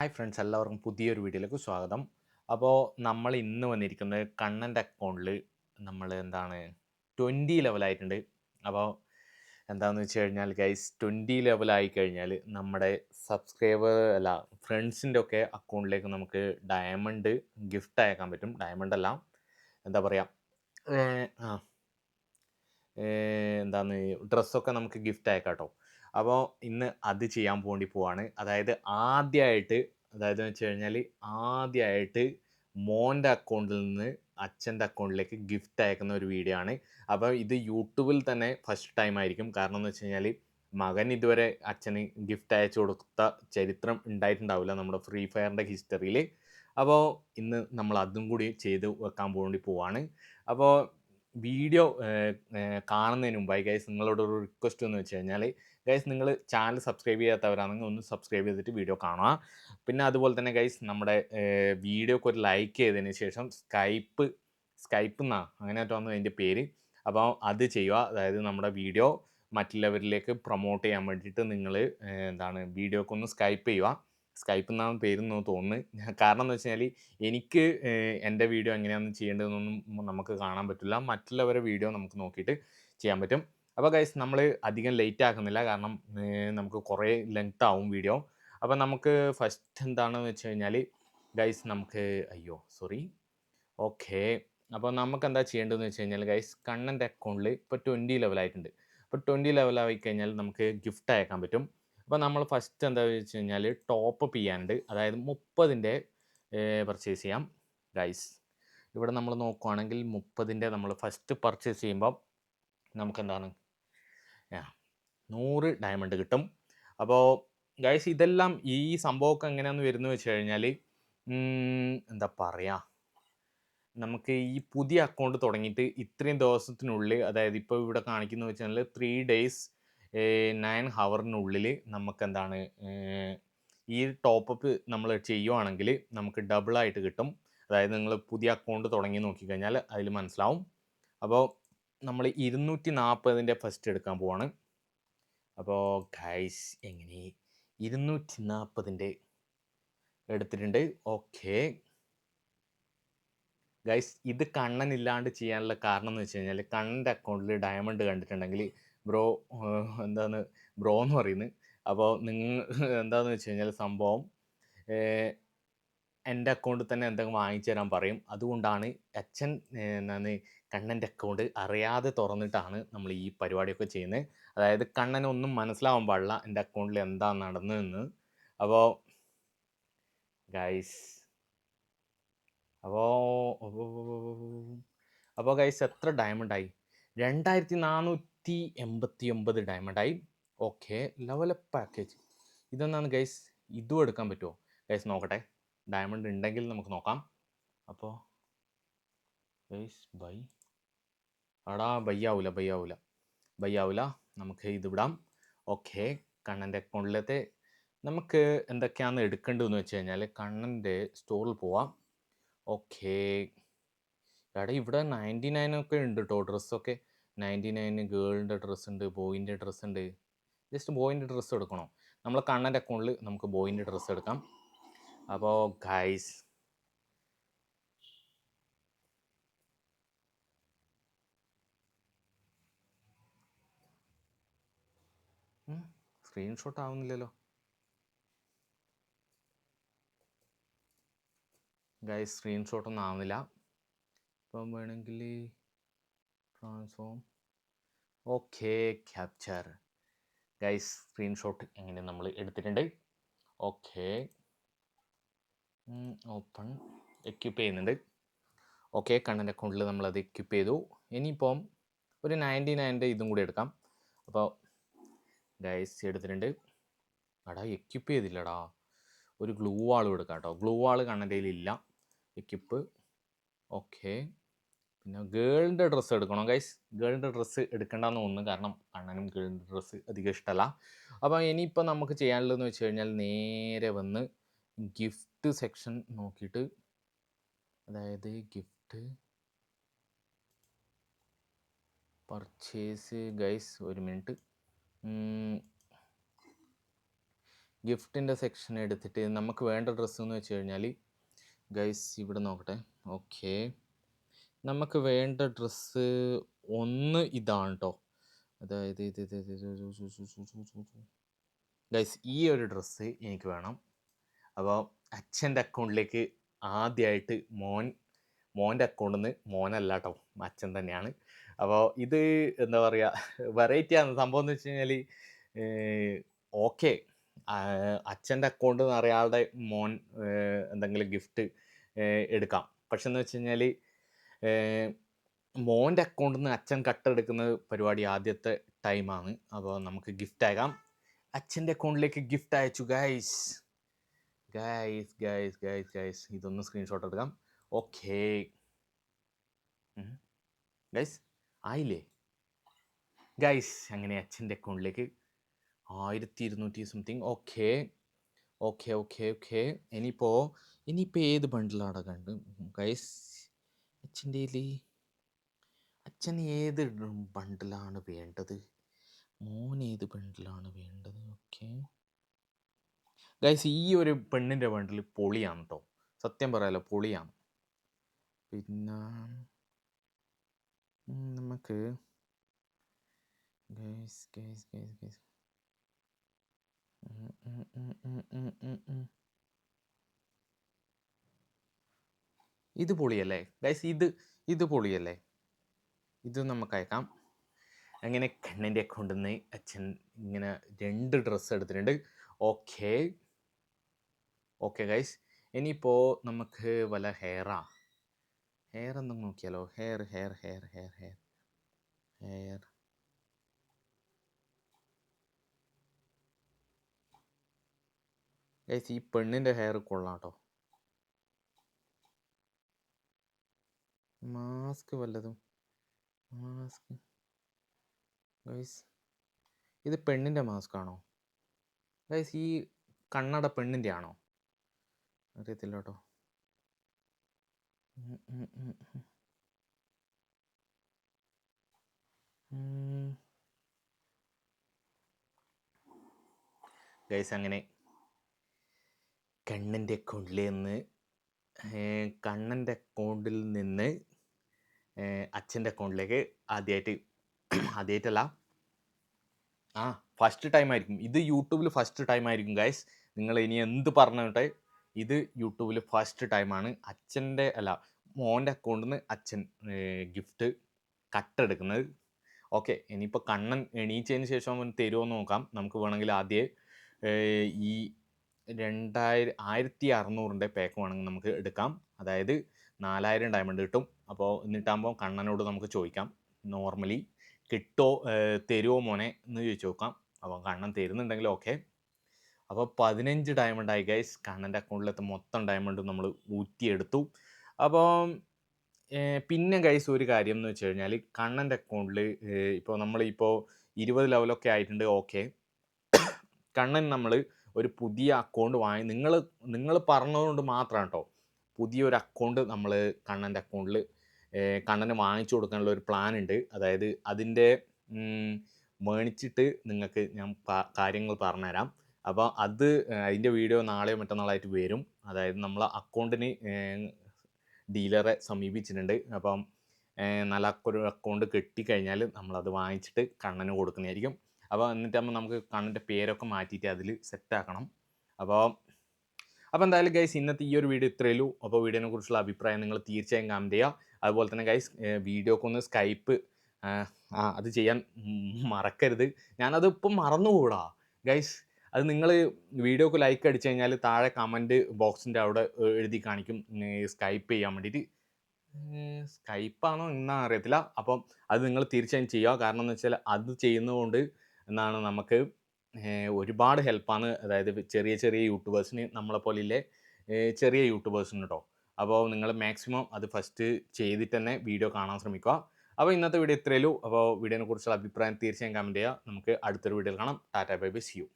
Hi friends എല്ലാവർക്കും പുതിയൊരു വീഡിയോയിലേക്ക് സ്വാഗതം. അപ്പോൾ നമ്മൾ ഇന്ന് വന്നിരിക്കുന്നത് കണ്ണന്റെ അക്കൗണ്ടിൽ നമ്മൾ എന്താണ് ട്വന്റി ലെവലായിട്ടുണ്ട് അപ്പോൾ എന്താണെന്ന് വെച്ച് കഴിഞ്ഞാൽ ഗൈസ് ട്വന്റി ലെവലായി കഴിഞ്ഞാൽ നമ്മുടെ സബ്സ്ക്രൈബർ അല്ല ഫ്രണ്ട്സിന്റെ ഒക്കെ അക്കൗണ്ടിലേക്ക് നമുക്ക് ഡയമണ്ട് ഗിഫ്റ്റ് അയക്കാൻ പറ്റും. ഡയമണ്ട് അല്ല എന്താ പറയുക ആ എന്താണ് ഡ്രസ്സൊക്കെ നമുക്ക് ഗിഫ്റ്റ് അയക്കാം കേട്ടോ അപ്പോൾ ഇന്ന് അത് ചെയ്യാൻ വേണ്ടി പോവാണ്. അതായത് ആദ്യമായിട്ട് അതായത് വെച്ച് കഴിഞ്ഞാൽ ആദ്യമായിട്ട് മോന്റെ അക്കൗണ്ടിൽ നിന്ന് അച്ഛന്റെ അക്കൗണ്ടിലേക്ക് ഗിഫ്റ്റ് അയക്കുന്ന ഒരു വീഡിയോ ആണ്. അപ്പോൾ ഇത് യൂട്യൂബിൽ തന്നെ ഫസ്റ്റ് ടൈം ആയിരിക്കും. കാരണം എന്ന് വെച്ച് കഴിഞ്ഞാൽ മകൻ ഇതുവരെ അച്ഛന് ഗിഫ്റ്റ് അയച്ചു കൊടുത്ത ചരിത്രം ഉണ്ടായിട്ടുണ്ടാവില്ല നമ്മുടെ ഫ്രീ ഫയറിന്റെ ഹിസ്റ്ററിയിൽ അപ്പോൾ ഇന്ന് നമ്മൾ അതും കൂടി ചെയ്ത് വെക്കാൻ വേണ്ടി പോവാണ്. അപ്പോൾ വീഡിയോ കാണുന്നതിന് മുമ്പായി ഗൈസ് നിങ്ങളോട് ഒരു റിക്വസ്റ്റ് എന്ന് വെച്ച് കഴിഞ്ഞാൽ ഗൈസ് നിങ്ങൾ ചാനൽ സബ്സ്ക്രൈബ് ചെയ്യാത്തവരാണെങ്കിൽ ഒന്ന് സബ്സ്ക്രൈബ് ചെയ്തിട്ട് വീഡിയോ കാണുക. പിന്നെ അതുപോലെ തന്നെ ഗൈസ് നമ്മുടെ വീഡിയോക്ക് ഒരു ലൈക്ക് ചെയ്തതിന് ശേഷം സ്കൈപ്പ് സ്കൈപ്പ് എന്നാ അങ്ങനെ വന്നു അതിന്റെ പേര്. അപ്പോൾ അത് ചെയ്യുക. അതായത് നമ്മുടെ വീഡിയോ മറ്റുള്ളവരിലേക്ക് പ്രൊമോട്ട് ചെയ്യാൻ വേണ്ടിയിട്ട് നിങ്ങൾ എന്താണ് വീഡിയോക്കൊന്ന് സ്കൈപ്പ് ചെയ്യുക. സ്കൈപ്പ് എന്നാണ് പേരെന്ന് തോന്നുന്നു. കാരണം എന്ന് വെച്ചാൽ എനിക്ക് എന്റെ വീഡിയോ എങ്ങനെയാണ് ചെയ്യേണ്ടതെന്നൊന്നും നമുക്ക് കാണാൻ പറ്റില്ല. മറ്റുള്ളവരെ വീഡിയോ നമുക്ക് നോക്കിയിട്ട് ചെയ്യാൻ പറ്റും. അപ്പോൾ ഗൈസ് നമ്മൾ അധികം ലേറ്റ് ആക്കുന്നില്ല. കാരണം നമുക്ക് കുറേ ലെങ്ത് ആവും വീഡിയോ അപ്പോൾ നമുക്ക് ഫസ്റ്റ് എന്താണെന്ന് വെച്ച് കഴിഞ്ഞാൽ ഗൈസ് നമുക്ക് അയ്യോ സോറി ഓക്കെ അപ്പോൾ നമുക്ക് എന്താ ചെയ്യേണ്ടതെന്ന് വെച്ച് കഴിഞ്ഞാൽ ഗൈസ് കണ്ണന്റെ അക്കൗണ്ടിൽ ഇപ്പോൾ ട്വന്റി ലെവലായിട്ടുണ്ട് അപ്പോൾ ട്വന്റി ലെവലായി കഴിഞ്ഞാൽ നമുക്ക് ഗിഫ്റ്റ് അയക്കാൻ പറ്റും. അപ്പോൾ നമ്മൾ ഫസ്റ്റ് എന്താ വെച്ച് കഴിഞ്ഞാൽ ടോപ്പ് അപ്പ് ചെയ്യാനുണ്ട് അതായത് മുപ്പതിന്റെ പർച്ചേസ് ചെയ്യാം ഗൈസ്. ഇവിടെ നമ്മൾ നോക്കുവാണെങ്കിൽ മുപ്പതിന്റെ നമ്മൾ ഫസ്റ്റ് പർച്ചേസ് ചെയ്യുമ്പോൾ നമുക്കെന്താണ്? നൂറ് ഡയമണ്ട് കിട്ടും. അപ്പോൾ ഗൈസ് ഇതെല്ലാം ഈ സംഭവമൊക്കെ എങ്ങനെയാണെന്ന് വരുന്നത് വെച്ച് കഴിഞ്ഞാൽ എന്താ പറയുക നമുക്ക് ഈ പുതിയ അക്കൗണ്ട് തുടങ്ങിയിട്ട് ഇത്രയും ദിവസത്തിനുള്ളിൽ അതായത് ഇപ്പോൾ ഇവിടെ കാണിക്കുന്നു വെച്ചാൽ ത്രീ ഡേയ്സ് നയൻ ഹവറിനുള്ളിൽ നമുക്ക് എന്താണ് ഈ ടോപ്പപ്പ് നമ്മൾ ചെയ്യുവാണെങ്കിൽ നമുക്ക് ഡബിളായിട്ട് കിട്ടും. അതായത് നിങ്ങൾ പുതിയ അക്കൗണ്ട് തുടങ്ങി നോക്കിക്കഴിഞ്ഞാൽ അതിൽ മനസ്സിലാവും. അപ്പോൾ നമ്മൾ ഇരുന്നൂറ്റി നാൽപ്പതിന്റെ ഫസ്റ്റ് എടുക്കാൻ പോവാണ്. അപ്പോൾ ഗൈസ് എങ്ങനെ? ഇരുന്നൂറ്റി നാൽപ്പതിന്റെ എടുത്തിട്ടുണ്ട്. ഓക്കെ ഗൈസ് ഇത് കണ്ണനില്ലാണ്ട് ചെയ്യാനുള്ള കാരണം എന്ന് വെച്ച് കഴിഞ്ഞാൽ കണ്ണന്റെ അക്കൗണ്ടിൽ ഡയമണ്ട് കണ്ടിട്ടുണ്ടെങ്കിൽ ബ്രോ എന്താണ് ബ്രോ എന്ന് പറയുന്നത് അപ്പോൾ നിങ്ങൾ എന്താണെന്ന് വെച്ച് കഴിഞ്ഞാൽ സംഭവം എന്റെ അക്കൗണ്ടിൽ തന്നെ എന്തെങ്കിലും വാങ്ങിച്ചു തരാൻ പറയും അതുകൊണ്ടാണ് അച്ഛൻ എന്താണ് കണ്ണന്റെ അക്കൗണ്ട് അറിയാതെ തുറന്നിട്ടാണ് നമ്മൾ ഈ പരിപാടിയൊക്കെ ചെയ്യുന്നത് അതായത് കണ്ണനൊന്നും മനസ്സിലാവാൻ പാടില്ല എന്റെ അക്കൗണ്ടിൽ എന്താ നടന്നതെന്ന് അപ്പോൾ ഗൈസ് അപ്പോൾ അപ്പോൾ ഗൈസ് എത്ര ഡയമണ്ട് ആയി രണ്ടായിരത്തി നാനൂറ്റി എൺപത്തി ഒമ്പത് ഡയമണ്ട് ആയി ഓക്കെ ലെവൽ പാക്കേജ് ഇതെന്നാണ് ഗൈസ് ഇതും എടുക്കാൻ പറ്റുമോ ഗൈസ് നോക്കട്ടെ. ഡയമണ്ട് ഉണ്ടെങ്കിൽ നമുക്ക് നോക്കാം. അപ്പോൾ ഗൈസ് ബൈ അടാ ബയ്യാവൂല ബയ്യാവൂല ബയ്യാവൂല നമുക്ക് ഇത് വിടാം. ഓക്കെ കണ്ണന്റെ അക്കൗണ്ടിലത്തെ നമുക്ക് എന്തൊക്കെയാണ് എടുക്കേണ്ടതെന്ന് വെച്ച് കഴിഞ്ഞാൽ കണ്ണന്റെ സ്റ്റോറിൽ പോവാം. ഓക്കെ എടാ ഇവിടെ നയന്റി നയൻ ഒക്കെ ഉണ്ട് കേട്ടോ ഡ്രസ്സൊക്കെ നയന്റി നയന് ഗേളിന്റെ ഡ്രസ്സ് ഉണ്ട് ബോയിന്റെ ഡ്രസ്സ് ഉണ്ട് ജസ്റ്റ് ബോയിന്റെ ഡ്രസ്സ് എടുക്കണോ. നമ്മൾ കണ്ണന്റെ അക്കൗണ്ടിൽ നമുക്ക് ബോയിന്റെ ഡ്രസ്സ് എടുക്കാം. അപ്പോൾ ഗൈസ് സ്ക്രീൻഷോട്ട് ആവുന്നില്ലല്ലോ. ഗൈസ് സ്ക്രീൻഷോട്ടൊന്നും ആവുന്നില്ല. ഇപ്പം വേണമെങ്കിൽ transform okay capture guys screenshot എങ്ങനെ നമ്മൾ എടുത്തിട്ടുണ്ട്? ഓക്കെ. ഓപ്പൺ എക്യുപ്പ് ചെയ്യുന്നുണ്ട്. ഓക്കെ കണ്ണന്റെ അക്കൗണ്ടിൽ നമ്മളത് എക്യുപ്പ് ചെയ്തു. ഇനിയിപ്പം ഒരു നയന്റി നയന്റെ ഇതും കൂടി എടുക്കാം. അപ്പോൾ ഗൈസ് എടുത്തിട്ടുണ്ട്. എടാ എക്യുപ്പ് ചെയ്തില്ലടാ. ഒരു ഗ്ലൂ വാളും എടുക്കാം കേട്ടോ. ഗ്ലൂ വാൾ കണ്ണന്റെ ഇല്ല. Equip okay. പിന്നെ ഗേളിന്റെ ഡ്രസ്സ് എടുക്കണം ഗൈസ് ഗേളിന്റെ ഡ്രസ്സ് എടുക്കേണ്ടെന്ന് തോന്നുന്നു കാരണം അണ്ണനും ഗേളിന്റെ ഡ്രസ്സ് അധികം ഇഷ്ടമല്ല അപ്പോൾ ഇനിയിപ്പോൾ നമുക്ക് ചെയ്യാനുള്ളതെന്ന് വെച്ച് കഴിഞ്ഞാൽ നേരെ വന്ന് ഗിഫ്റ്റ് സെക്ഷൻ നോക്കിയിട്ട് അതായത് ഗിഫ്റ്റ് പർച്ചേസ് ഗൈസ് ഒരു മിനിറ്റ് ഗിഫ്റ്റിന്റെ സെക്ഷൻ എടുത്തിട്ട് നമുക്ക് വേണ്ട ഡ്രസ്സ് എന്ന് വെച്ച് കഴിഞ്ഞാൽ ഗൈസ് ഇവിടെ നോക്കട്ടെ. ഓക്കെ നമുക്ക് വേണ്ട ഡ്രസ്സ് ഒന്ന് ഇതാണ് കേട്ടോ അതായത് ഇത് ഇത് ഇത് ഗൈസ് ഈ ഒരു ഡ്രസ്സ് എനിക്ക് വേണം അപ്പോൾ അച്ഛന്റെ അക്കൗണ്ടിലേക്ക് ആദ്യമായിട്ട് മോൻ മോന്റെ അക്കൗണ്ടിൽ നിന്ന് മോനല്ല കേട്ടോ അച്ഛൻ തന്നെയാണ് അപ്പോൾ ഇത് എന്താ പറയുക വെറൈറ്റി ആണ് സംഭവം എന്ന് വെച്ച് കഴിഞ്ഞാൽ ഓക്കെ അച്ഛന്റെ അക്കൗണ്ട് അറിയാളുടെ മോൻ എന്തെങ്കിലും ഗിഫ്റ്റ് എടുക്കാം പക്ഷെ എന്ന് വെച്ച് കഴിഞ്ഞാൽ മോന്റെ അക്കൗണ്ടിൽ നിന്ന് അച്ഛൻ കട്ടെടുക്കുന്ന പരിപാടി ആദ്യത്തെ ടൈമാണ്. അപ്പോൾ നമുക്ക് ഗിഫ്റ്റ് ആകാം. അച്ഛന്റെ അക്കൗണ്ടിലേക്ക് ഗിഫ്റ്റ് അയച്ചു guys. Guys guys guys guys. ഇതൊന്ന് സ്ക്രീൻഷോട്ട് എടുക്കാം. ഓക്കേ. ഗൈസ് ആയില്ലേ? ഗൈസ് അങ്ങനെ അച്ഛന്റെ അക്കൗണ്ടിലേക്ക് ആയിരത്തി ഇരുന്നൂറ്റി something. Okay. Okay okay okay. ഇനിയിപ്പോൾ ഇനിയിപ്പോൾ ഏത് ബണ്ടിലാണ് കണ്ട് ഗൈസ് അച്ഛന്റെ അച്ഛൻ ഏത് ബണ്ടിലാണ് വേണ്ടത്? മോൻ ഏത് ബണ്ടിലാണ് വേണ്ടത്? ഓക്കെ. ഗൈസ് ഈ ഒരു പെണ്ണിന്റെ ബണ്ടിൽ പൊളിയാണ് കേട്ടോ സത്യം പറയാലോ പൊളിയാണ്. പിന്നെ നമുക്ക് ഗൈസ് ഗൈസ് ഗൈസ് ഗൈസ് ഇത് പൊളിയല്ലേ? ഗൈസ് ഇത് ഇത് പൊളിയല്ലേ? ഇത് നമുക്ക് അയക്കാം. അങ്ങനെ കണ്ണിന്റെ നിന്ന് അച്ഛൻ ഇങ്ങനെ രണ്ട് ഡ്രസ്സ് എടുത്തിട്ടുണ്ട്. ഓക്കെ ഓക്കെ ഗൈസ് ഇനിയിപ്പോൾ നമുക്ക് വല്ല ഹെയറാ ഹെയർ എന്തെങ്കിലും നോക്കിയാലോ? Hair hair hair hair hair hair guys ഈ പെണ്ണിന്റെ ഹെയർ കൊള്ളാം കേട്ടോ. മാസ്ക് വല്ലതും. മാസ്ക്. ഗൈസ് ഇത് പെണ്ണിന്റെ മാസ്ക് ആണോ? ഗൈസ് ഈ കണ്ണട പെണ്ണിന്റെ ആണോ? അറിയത്തില്ല കേട്ടോ. ഗൈസ് അങ്ങനെ കണ്ണന്റെ അക്കൗണ്ടിൽ നിന്ന് കണ്ണന്റെ അക്കൗണ്ടിൽ നിന്ന് അച്ഛന്റെ അക്കൗണ്ടിലേക്ക് ആദ്യമായിട്ട് ആദ്യമായിട്ടല്ല ആ ഫസ്റ്റ് ടൈം ആയിരിക്കും. ഇത് യൂട്യൂബിൽ ഫസ്റ്റ് ടൈം ആയിരിക്കും ഗൈസ് നിങ്ങൾ ഇനി എന്ത് പറഞ്ഞിട്ട് ഇത് യൂട്യൂബിൽ ഫസ്റ്റ് ടൈമാണ് അച്ഛന്റെ അല്ല മോന്റെ അക്കൗണ്ടിൽ നിന്ന് അച്ഛൻ ഗിഫ്റ്റ് കട്ടെടുക്കുന്നത് ഓക്കെ ഇനിയിപ്പോൾ കണ്ണൻ എണീച്ചതിന് ശേഷം അവൻ തരുമോ നോക്കാം. നമുക്ക് വേണമെങ്കിൽ ആദ്യം ഈ രണ്ടായിരം ആയിരത്തി അറുന്നൂറിന്റെ പാക്ക് വേണമെങ്കിൽ നമുക്ക് എടുക്കാം. അതായത് നാലായിരം ഡയമണ്ട് കിട്ടും. അപ്പോൾ എന്നിട്ടാകുമ്പോൾ കണ്ണനോട് നമുക്ക് ചോദിക്കാം. നോർമലി കിട്ടോ തരുമോ മോനെ? എന്ന് ചോദിച്ചു നോക്കാം അപ്പോൾ കണ്ണൻ തരുന്നുണ്ടെങ്കിൽ ഓക്കെ. അപ്പോൾ പതിനഞ്ച് ഡയമണ്ട് ആയി ഗൈസ് കണ്ണന്റെ അക്കൗണ്ടിലത്തെ മൊത്തം ഡയമണ്ടും നമ്മൾ ഊറ്റിയെടുത്തു. അപ്പോൾ പിന്നെ ഗൈസ് ഒരു കാര്യം എന്ന് വെച്ച് കഴിഞ്ഞാൽ കണ്ണന്റെ അക്കൗണ്ടിൽ ഇപ്പോൾ നമ്മളിപ്പോൾ ഇരുപത് ലെവലൊക്കെ ആയിട്ടുണ്ട്. ഓക്കെ. കണ്ണൻ നമ്മൾ ഒരു പുതിയ അക്കൗണ്ട് വാങ്ങി നിങ്ങൾ നിങ്ങൾ പറഞ്ഞതുകൊണ്ട് മാത്രമാണ് കേട്ടോ പുതിയൊരു അക്കൗണ്ട് നമ്മൾ കണ്ണന്റെ അക്കൗണ്ടിൽ കണ്ണന് വാങ്ങിച്ചു കൊടുക്കാനുള്ള ഒരു പ്ലാൻ ഉണ്ട്. അതായത് അതിന്റെ മേണിച്ചിട്ട് നിങ്ങൾക്ക് ഞാൻ കാര്യങ്ങൾ പറഞ്ഞുതരാം. അപ്പോൾ അത് അതിന്റെ വീഡിയോ നാളെയോ മറ്റന്നാളായിട്ട് വരും. അതായത് നമ്മൾ അക്കൗണ്ടിന് ഡീലറെ സമീപിച്ചിട്ടുണ്ട്. അപ്പം നല്ല ഒരു അക്കൗണ്ട് കിട്ടിക്കഴിഞ്ഞാൽ നമ്മളത് വാങ്ങിച്ചിട്ട് കണ്ണന് കൊടുക്കുന്നതായിരിക്കും. അപ്പോൾ എന്നിട്ടാകുമ്പോൾ നമുക്ക് കണ്ണന്റെ പേരൊക്കെ മാറ്റിയിട്ട് അതിൽ സെറ്റാക്കണം അപ്പോൾ അപ്പോൾ എന്തായാലും ഗൈസ് ഇന്നത്തെ ഈ ഒരു വീഡിയോ ഇത്രയേ ഉള്ളൂ. അപ്പോൾ വീഡിയോനെ കുറിച്ചുള്ള അഭിപ്രായം നിങ്ങൾ തീർച്ചയായും കമന്റ് ചെയ്യുക. അതുപോലെ തന്നെ ഗൈസ് വീഡിയോക്കൊന്ന് സ്കൈപ്പ് ആ അത് ചെയ്യാൻ മറക്കരുത്. ഞാനത് ഇപ്പം മറന്നുകൂടാ ഗൈസ് അത് നിങ്ങൾ വീഡിയോക്ക് ലൈക്ക് അടിച്ചു കഴിഞ്ഞാൽ താഴെ കമന്റ് ബോക്സിന്റെ അവിടെ എഴുതി കാണിക്കും. സ്കൈപ്പ് ചെയ്യാൻ വേണ്ടിയിട്ട് സ്കൈപ്പാണോ എന്നാ അറിയത്തില്ല. അപ്പം അത് നിങ്ങൾ തീർച്ചയായും ചെയ്യുക. കാരണം എന്ന് വെച്ചാൽ അത് ചെയ്യുന്നതുകൊണ്ട് എന്നാണ് നമുക്ക് ഒരുപാട് ഹെൽപ്പാണ് അതായത് ചെറിയ ചെറിയ യൂട്യൂബേഴ്സിന് നമ്മളെ ഇല്ലേ ചെറിയ യൂട്യൂബേഴ്സിന് കേട്ടോ അപ്പോൾ നിങ്ങൾ മാക്സിമം അത് ഫസ്റ്റ് ചെയ്തിട്ട് തന്നെ വീഡിയോ കാണാൻ ശ്രമിക്കുക. അപ്പോൾ ഇന്നത്തെ വീഡിയോ ഇത്രയേ ഉള്ളൂ. അപ്പോൾ വീഡിയോനെ കുറിച്ചുള്ള അഭിപ്രായം തീർച്ചയായും കമന്റ് ചെയ്യുക. നമുക്ക് അടുത്തൊരു വീഡിയോയിൽ കാണാം. ടാറ്റ ബൈ ബൈ സി യു